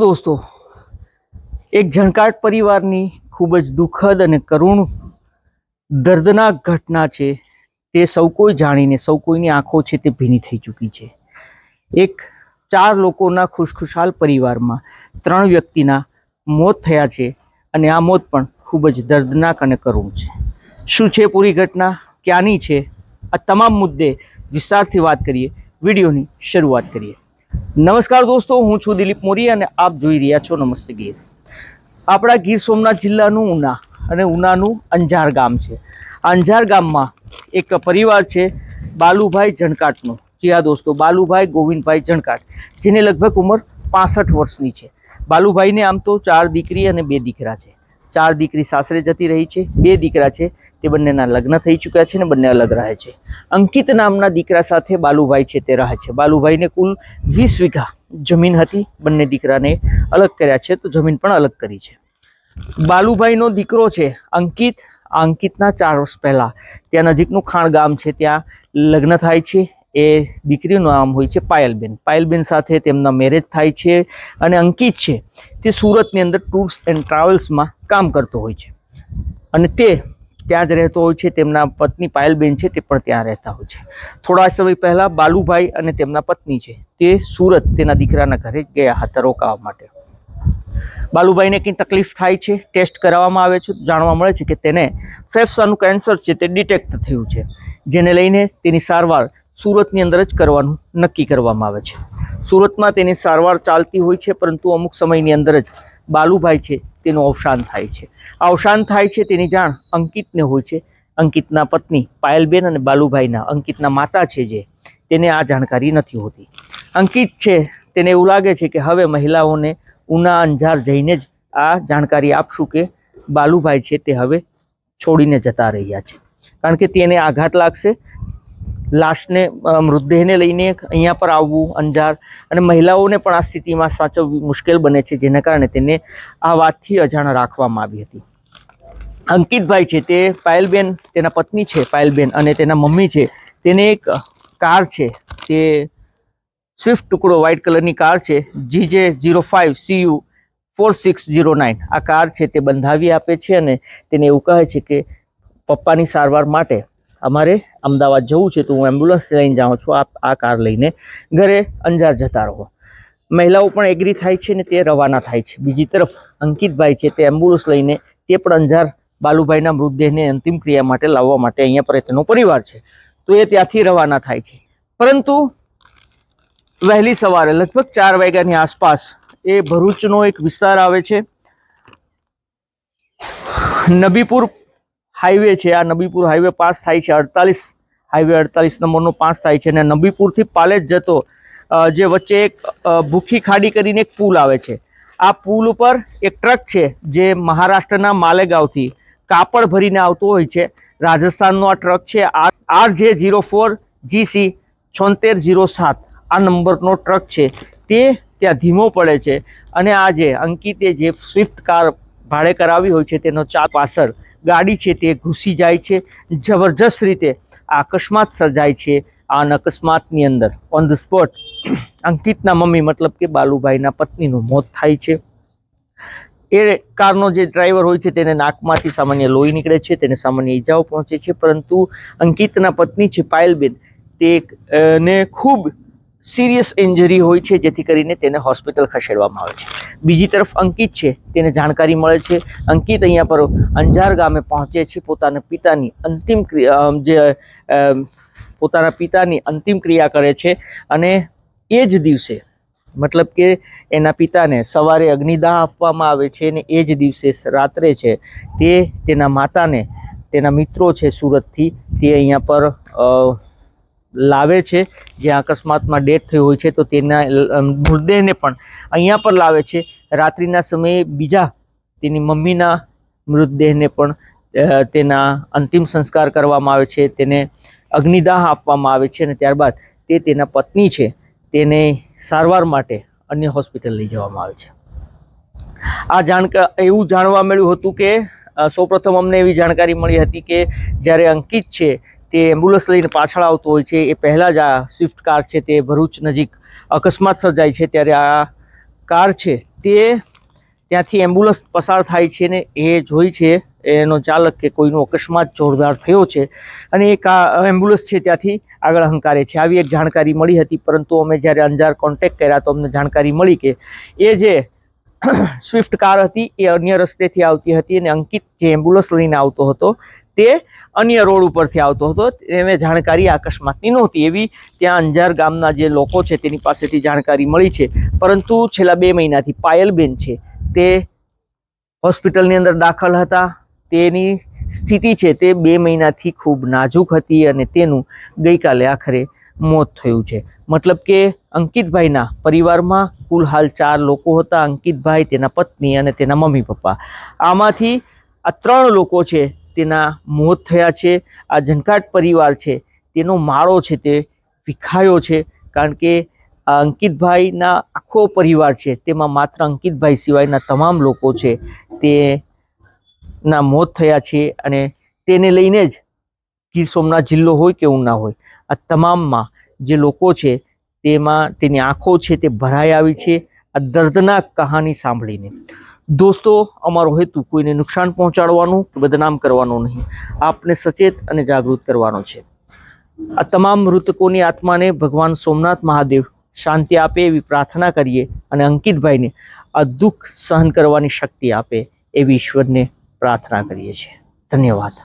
દોસ્તો. એક જણકાટ પરિવારની ખૂબ જ દુઃખદ અને કરુણ દર્દનાક ઘટના છે. તે સૌ કોઈ જાણીને, સૌ કોઈની આંખો છે તે ભીની થઈ ચૂકી છે. એક ચાર લોકોના ખુશખુશાલ પરિવારમાં ત્રણ વ્યક્તિના મોત થયા છે અને આ મોત પણ ખૂબ જ દર્દનાક અને કરુણ છે. શું છે પૂરી ઘટના? ક્યાંની છે? આ તમામ મુદ્દે વિસ્તારથી વાત કરીએ. વિડીયોની શરૂઆત કરીએ. નમસ્કાર દોસ્તો, હું છું દિલીપ મોરી અને આપ જોઈ રહ્યા છો નમસ્તે ગીર. આપણા ગીર સોમનાથ જિલ્લાનું ઉના અને ઉનાનું અંજાર ગામ છે. અંજાર ગામમાં એક પરિવાર છે, બાલુભાઈ જણકાટનો. જી હા દોસ્તો, બાલુભાઈ ગોવિંદભાઈ જણકાટ, જેની લગભગ ઉંમર પાસઠ વર્ષની છે. બાલુભાઈને આમ તો ચાર દીકરી અને બે દીકરા છે. ચાર દીકરી સાસરે જતી રહી છે, બે દીકરા છે, તે બંનેના લગ્ન થઈ ચૂક્યા છે ને બંને અલગ રહે છે. અંકિત નામના દીકરા સાથે બાલુભાઈ છે, તે રહે છે. બાલુભાઈને કુલ વીસ વીઘા જમીન હતી, બંને દીકરાને અલગ કર્યા છે, તો જમીન પણ અલગ કરી છે. બાલુભાઈનો દીકરો છે અંકિત. અંકિતના ચાર વર્ષ પહેલાં ત્યાં નજીકનું ખાણ ગામ છે, ત્યાં લગ્ન થાય છે એ દીકરીનું નામ હોય છે પાયલબેન. પાયલબેન સાથે તેમના મેરેજ થાય છે અને અંકિત છે. તે સુરતની અંદર ટૂર્સ એન્ડ ટ્રાવેલ્સમાં કામ કરતો હોય છે. અને તે ત્યાં જ રહેતો હોય છે. તેમના પત્ની પાયલબેન છે તે પણ ત્યાં રહેતા હોય છે. થોડા સમય પહેલાં બાલુભાઈ અને તેમના પત્ની છે તે સુરત તેના દીકરાના ઘરે ગયા હતા રોકાવા માટે. બાલુભાઈને કંઈ તકલીફ થાય છે? ટેસ્ટ કરાવવામાં આવે છે. જાણવા મળે છે કે તેને ફેફસાનું કેન્સર છે તે ડિટેક્ટ થયું છે. જેને લઈને તેની સારવાર સુરતની અંદર જ કરવાનું નક્કી કરવામાં આવે છે. સુરતમાં તેની સારવાર ચાલતી હોય છે, પરંતુ અમુક સમયની અંદર જ બાલુભાઈ છે, તેનું અવસાન થાય છે. અવસાન થાય છે તેની જાણ અંકિતને હોય છે. અંકિતના પત્ની પાયલબેન અને બાલુભાઈના અંકિતના માતા છે જે, તેને આ જાણકારી નથી હોતી. અંકિત છે, તેને એવું લાગે છે કે હવે મહિલાઓને ઉના અંજાર જઈને જ આ જાણકારી આપશું કે બાલુભાઈ છે તે હવે છોડીને જતા રહ્યા છે. કારણ કે તેને આઘાત લાગશે લાશને મૃતદેહને લઈને અહીંયા પર આવવું, અંજાર અને મહિલાઓને પણ આ સ્થિતિમાં સાચવવી મુશ્કેલ બને છે, જેના કારણે તેને આ વાતથી અજાણ રાખવામાં આવી હતી. અંકિતભાઈ છે તે પાયલબેન, તેના પત્ની છે પાયલબેન અને તેના મમ્મી છે. તેને એક કાર છે, તે સ્વિફ્ટ ટુકડો વ્હાઇટ કલરની કાર છે, GJ zero five CU four six zero nine આ કાર છે તે બંધાવી આપે છે અને તેને એવું કહે છે કે પપ્પાની સારવાર માટે અમારે અમદાવાદ જવું છે તો હું એમ્બ્યુલન્સ લઈને જાઉં છું. આપ આ કાર લઈને ઘરે અંજાર જતા રહો. મહિલાઓ પણ એગ્રી થાય છે ને તે રવાના થાય છે. બીજી તરફ અંકિતભાઈ છે તે એમ્બ્યુલન્સ લઈને તે પણ અંજાર બાલુભાઈના મૃતદેહને અંતિમ ક્રિયા માટે લાવવા માટે અહીંયા પ્રયત્નો પરિવાર છે. તો એ ત્યાંથી રવાના થાય છે. પરંતુ વહેલી સવારે લગભગ ચાર વાગ્યાની આસપાસ એ ભરૂચનો એક વિસ્તાર આવે છે. નબીપુર હાઈવે છે, આ નબીપુર હાઈવે પાસ થાય છે, અડતાલીસ, હાઈવે અડતાલીસ નંબરનો પાસ થાય છે અને નબીપુરથી પાલેજ જતો જે વચ્ચે એક ભૂખી ખાડી કરીને એક પુલ આવે છે. આ પુલ ઉપર એક ટ્રક છે, જે મહારાષ્ટ્રના માલેગાંવથી કાપડ ભરીને આવતો હોય છે. રાજસ્થાનનો આ ટ્રક છે, R J zero four GC છોતેર ઝીરો સાત. આ નંબરનો ટ્રક છે. તે ત્યાં ધીમો પડે છે અને આ જે અંકિતે જે સ્વિફ્ટ કાર ભાડે કરાવી હોય છે, તેનો ચા પાછળ ગાડી છે તે ઘૂસી જાય છે, જબરજસ્ત રીતે આ અકસ્માત સર્જાય છે. આ અકસ્માતની અંદર ઓન ધ સ્પોટ અંકિતના મમ્મી મતલબ કે બાલુભાઈના પત્નીનું મોત થાય છે. એ કારનો જે ડ્રાઈવર હોય છે તેને નાકમાંથી સામાન્ય લોહી નીકળે છે, તેને સામાન્ય ઈજાઓ પહોંચે છે. પરંતુ અંકિતના પત્ની છે પાયલબેન, તે ને ખૂબ સિરિયસ ઇન્જરી હોય છે, જેથી કરીને તેને હોસ્પિટલ ખસેડવામાં આવે છે. બીજી તરફ અંકિત છે, તેને જાણકારી મળે છે. અંકિત અહીંયા પર અંજાર ગામે પહોંચે છે, પોતાના પિતાની અંતિમ ક્રિયા જે પોતાના પિતાની અંતિમ ક્રિયા કરે છે. અને એ જ દિવસે, મતલબ કે એના પિતાને સવારે અગ્નિદાહ આપવામાં આવે છે અને એ જ દિવસે રાત્રે છે, તે તેના માતાને, તેના મિત્રો છે, સુરતથી, તે અહીંયા પર લાવે છે જ્યાં અકસ્માતમાં ડેથ થઈ હોય છે, તો તેના મૃતદેહને પણ અહીંયા પર લાવે છે. રાત્રિના સમયે બીજા તેની મમ્મીના મૃતદેહને પણ તેના અંતિમ સંસ્કાર કરવામાં આવે છે, તેને અગ્નિદાહ આપવામાં આવે છે અને ત્યારબાદ તે તેના પત્ની છે, તેને સારવાર માટે અન્ય હોસ્પિટલ લઈ જવામાં આવે છે. આ જાણકા, એવું જાણવા મળ્યું હતું કે સૌપ્રથમ અમને એવી જાણકારી મળી હતી કે જ્યારે અંકિત છે તે એમ્બ્યુલન્સ લઈને પાછળ આવતો હોય છે, એ પહેલાં જ આ સ્વિફ્ટ કાર છે તે ભરૂચ નજીક અકસ્માત સર્જાય છે, ત્યારે આ કાર છે તે ત્યાંથી એમ્બ્યુલન્સ પસાર થાય છે ને એ જોઈ છે, એનો ચાલક કે કોઈનો અકસ્માત જોરદાર થયો છે અને એ કા એમ્બ્યુલન્સ છે ત્યાંથી આગળ હંકારે છે. આવી એક જાણકારી મળી હતી, પરંતુ અમે જ્યારે અંજાર કોન્ટેક્ટ કર્યા તો અમને જાણકારી મળી કે એ જે સ્વિફ્ટ કાર હતી એ અન્ય રસ્તેથી આવતી હતી અને અંકિત જે એમ્બ્યુલન્સ લઈને આવતો હતો તે અન્ય રોડ ઉપરથી આવતો હતો. એને જાણકારી અકસ્માતની નહોતી. એવી ત્યાં અંજાર ગામના જે લોકો છે તેની પાસેથી જાણકારી મળી છે. પરંતુ છેલ્લા બે મહિનાથી પાયલબેન છે તે હોસ્પિટલની અંદર દાખલ હતા. તેની સ્થિતિ છે તે બે મહિનાથી ખૂબ નાજુક હતી અને તેનું ગઈકાલે આખરે મોત થયું છે. મતલબ કે અંકિતભાઈના પરિવારમાં કુલ હાલ ચાર લોકો હતા. અંકિતભાઈ, તેના પત્ની અને તેના મમ્મી પપ્પા. આમાંથી આ ત્રણ લોકો છે તેના મોત થયા છે. આ જનકાટ પરિવાર છે. તેનો માળો છે તે વિખાયો છે. કારણ કે આ અંકિતભાઈના આખો પરિવાર છે. તેમાં માત્ર અંકિતભાઈ સિવાયના તમામ લોકો છે. તે ના મોત થયા છે અને તેને લઈને જ ગીર સોમનાથ જિલ્લો હોય કે ઉના હોય, આ તમામમાં જે લોકો છે તેમાં તેની આંખો છે તે ભરાઈ આવી છે. આ દર્દનાક કહાની સાંભળીને. દોસ્તો, અમારો હેતુ કોઈને નુકસાન પહોંચાડવાનું, બદનામ કરવાનો નહીં. આપને સચેત અને જાગૃત કરવાનો છે. આ તમામ મૃતકોની આત્માને ભગવાન સોમનાથ મહાદેવ શાંતિ આપે એવી પ્રાર્થના કરીએ અને અંકિતભાઈને આ દુઃખ સહન કરવાની શક્તિ આપે એવી ઈશ્વરને પ્રાર્થના કરીએ છીએ. ધન્યવાદ.